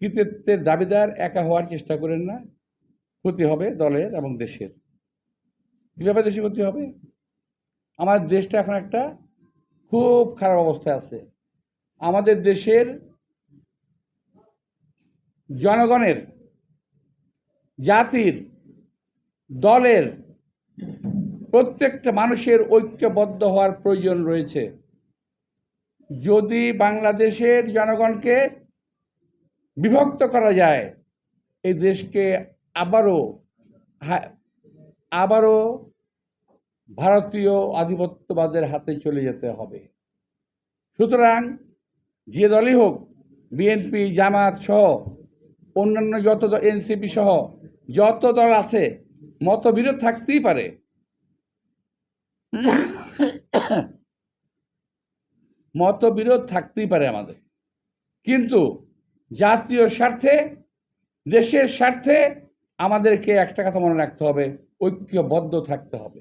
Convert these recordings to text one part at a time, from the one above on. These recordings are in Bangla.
কৃতিত্বের দাবিদার একা হওয়ার চেষ্টা করেন না। ক্ষতি হবে দলের এবং দেশের। কীভাবে দেশের ক্ষতি হবে? আমার দেশটা এখন একটা খুব খারাপ অবস্থায় আছে। আমাদের দেশের জনগণের, জাতির, দলের প্রত্যেকটা মানুষের ঐক্যবদ্ধ হওয়ার প্রয়োজন রয়েছে। যদি বাংলাদেশের জনগণকে বিভক্ত করা যায়। এই দেশকে আবারও আবারও ভারতীয় আধিপত্যবাদের হাতে চলে যেতে হবে। সুতরাং যে দলই হোক, বিএনপি, জামাত সহ অন্যান্য যত এনসিপি সহ যত দল আছে, মতবিরোধ থাকতেই পারে। মতবিরোধ থাকতেই পারে আমাদের। কিন্তু জাতীয় স্বার্থে, দেশের স্বার্থে আমাদেরকে একটা কথা মনে রাখতে হবে, ঐক্যবদ্ধ থাকতে হবে।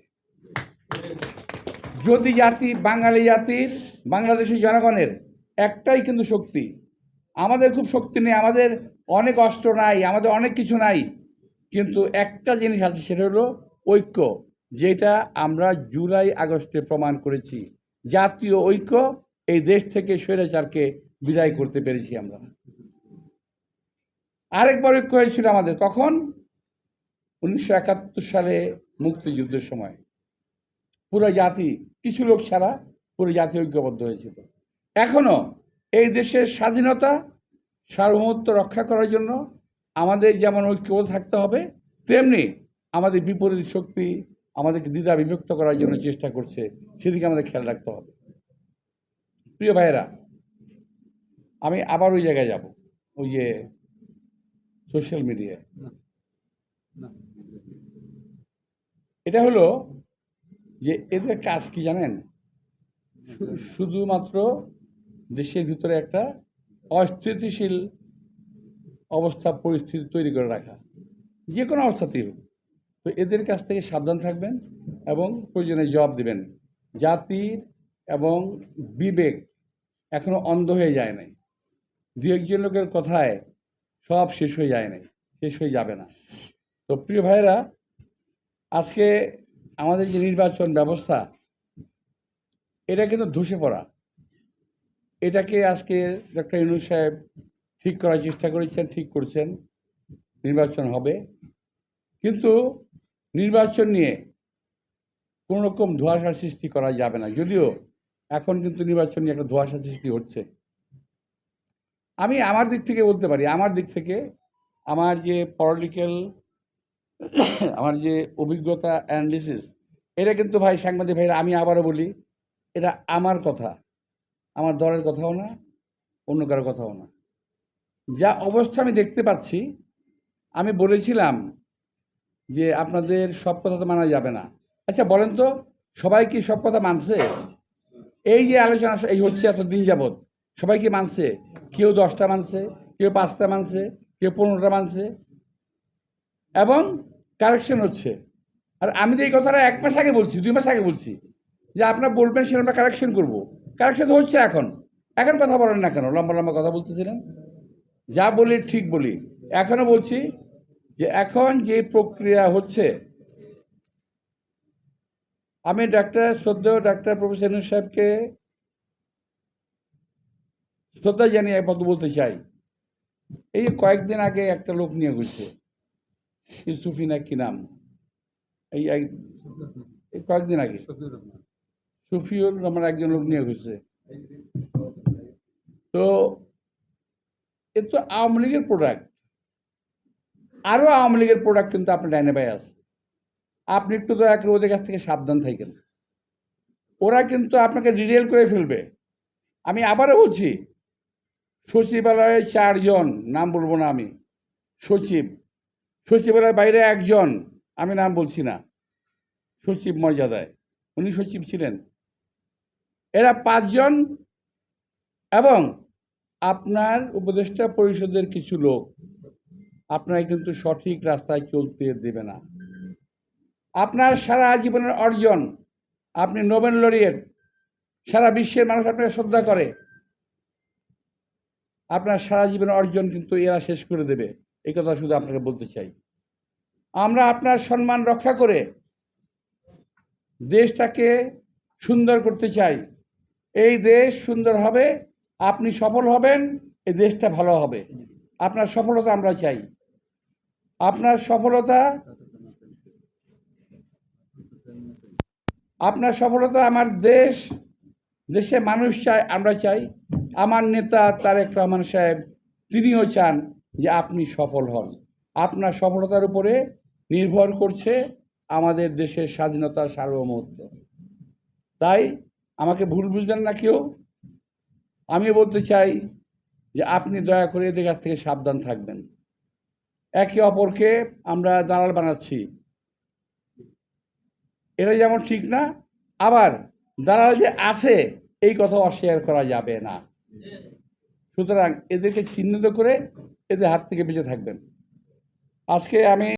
যদি জাতি বাঙালি জাতির, বাংলাদেশি জনগণের একটাই কিন্তু শক্তি, আমাদের খুব শক্তি নেই, আমাদের অনেক অস্ত্র নাই, আমাদের অনেক কিছু নাই, কিন্তু একটা জিনিস আছে, সেটা হলো ঐক্য, যেটা আমরা জুলাই আগস্টে প্রমাণ করেছি। জাতীয় ঐক্য এই দেশ থেকে স্বৈরাচারকে বিদায় করতে পেরেছি আমরা। আরেকবার ঐক্য হয়েছিল আমাদের কখন? উনিশশো একাত্তর সালে মুক্তিযুদ্ধের সময়। পুরো জাতি, কিছু লোক ছাড়া পুরো জাতি ঐক্যবদ্ধ হয়েছিল। এখনও এই দেশের স্বাধীনতা, সার্বভৌমত্ব রক্ষা করার জন্য আমাদের যেমন ঐক্যবদ্ধ থাকতে হবে, তেমনি আমাদের বিপরীত শক্তি আমাদেরকে দ্বিধা বিভক্ত করার জন্য চেষ্টা করছে, সেদিকে আমাদের খেয়াল রাখতে হবে। প্রিয় ভাইয়েরা, আমি আবার ওই জায়গায় যাব, ওই যে সোশ্যাল মিডিয়ায় এটা হলো যে এদের কাজ কি জানেন? শুধুমাত্র দেশের ভিতরে একটা অস্থিতিশীল অবস্থা পরিস্থিতি তৈরি করে রাখা। যে কোনো অবস্থাতেই হোক। তো এদের কাছ থেকে সাবধান থাকবেন এবং প্রয়োজনে জবাব দিবেন। জাতির এবং বিবেক এখনও অন্ধ হয়ে যায় নাই। দু একজন লোকের কথায় সব শেষ হয়ে যায় নাই, শেষ হয়ে যাবে না। তো প্রিয় ভাইরা আজকে আমাদের যে নির্বাচন ব্যবস্থা, এটা কিন্তু ধসে পড়া। এটাকে আজকে ডক্টর ইউনুস সাহেব ঠিক করার চেষ্টা করেছেন, ঠিক করছেন, নির্বাচন হবে। কিন্তু নির্বাচন নিয়ে কোনো রকম সৃষ্টি করা যাবে না। যদিও এখন কিন্তু নির্বাচন নিয়ে একটা ধোঁয়াশা সৃষ্টি হচ্ছে। আমি আমার দিক থেকে বলতে পারি, আমার দিক থেকে আমার যে পলিটিক্যাল আমার যে অভিজ্ঞতা অ্যানালিসিস এটা কিন্তু ভাই সাংবাদিক ভাইরা, আমি আবারও বলি, এটা আমার কথা। আমার দলের কথাও না, অন্য কারও কথাও না। যা অবস্থা আমি দেখতে পাচ্ছি, আমি বলেছিলাম যে আপনাদের সব কথা তো মানা যাবে না। আচ্ছা বলেন তো, সবাই কি সব কথা মানছে? এই যে আলোচনা, এই হচ্ছে এত দিন যাবৎ সবাই কি মানছে। কেউ দশটা মানছে, কেউ পাঁচটা মানছে, কেউ পনেরোটা মানছে। এবং কারেকশন হচ্ছে। আর আমি তো এই কথাটা এক মাস আগে বলছি, দুই মাস আগে বলছি যে আপনার বলবেন সেটা আমরা কারেকশন করব। কারেকশন হচ্ছে এখন। এখন কথা বলেন না কেন? লম্বা লম্বা কথা বলতেছিলেন। যা বলি ঠিক বলি। এখনও বলছি যে এখন যে প্রক্রিয়া হচ্ছে, আমি ডাক্তার, শ্রদ্ধেয় ডাক্তার প্রফেসর সাহেবকে শ্রদ্ধা জানিয়ে এক কথা বলতে চাই, এই কয়েকদিন আগে একটা লোক নিয়ে গেছে ইউসুফি না কি নাম? এই এই কয়েকদিন আগে। সুফিউর রহমান একজন লোক নিয়ে গেছে। তো এ তো আওয়ামী লীগের প্রোডাক্ট আরও আওয়ামী লীগের প্রোডাক্ট কিন্তু আপনার ডাইনে ভাই আছে। আপনি একটু দয়া করে ওদের কাছ থেকে সাবধান থাকেন। ওরা কিন্তু আপনাকে ডিটেল করে ফেলবে। আমি আবারও বলছি সচিবালয়ে চারজন, নাম বলব না আমি, সচিব। সচিবালয়ের বাইরে একজন, আমি নাম বলছি না, সচিব মর্যাদায়। উনি সচিব ছিলেন। এরা পাঁচজন এবং আপনার উপদেষ্টা পরিষদের কিছু লোক। আপনার কিন্তু সঠিক রাস্তায় চলতে দেবে না। আপনার সারা জীবনের অর্জন, আপনি নোবেল লরিয়েট, সারা বিশ্বের মানুষ আপনাকে শ্রদ্ধা করে। আপনার সারা জীবন অর্জন কিন্তু এরা শেষ করে দেবে। এই কথা শুধু আপনাকে বলতে চাই। আমরা আপনার সম্মান রক্ষা করে দেশটাকে সুন্দর করতে চাই। এই দেশ সুন্দর হবে, আপনি সফল হবেন, এই দেশটা ভালো হবে। আপনার সফলতা আমরা চাই। আপনার সফলতা আপনার সফলতা আমার দেশ, দেশে মানুষ চায়, আমরা চাই। আমার নেতা তারেক রহমান সাহেব, তিনিও চান যে আপনি সফল হন। আপনার সফলতার উপরে নির্ভর করছে আমাদের দেশের স্বাধীনতা সার্বভৌমত্ব। তাই আমাকে ভুল বুঝবেন না কেউ। আমি বলতে চাই যে আপনি দয়া করে এদের কাছ থেকে সাবধান থাকবেন। একে অপরকে আমরা দালাল বানাচ্ছি। এটা যেমন ঠিক না, আবার দালাল যে আছে, এই কথা অস্বীকার করা যাবে না। সুতরাং এদেরকে চিহ্নিত করে এদের হাত থেকে বেঁচে থাকবেন। আজকে আমি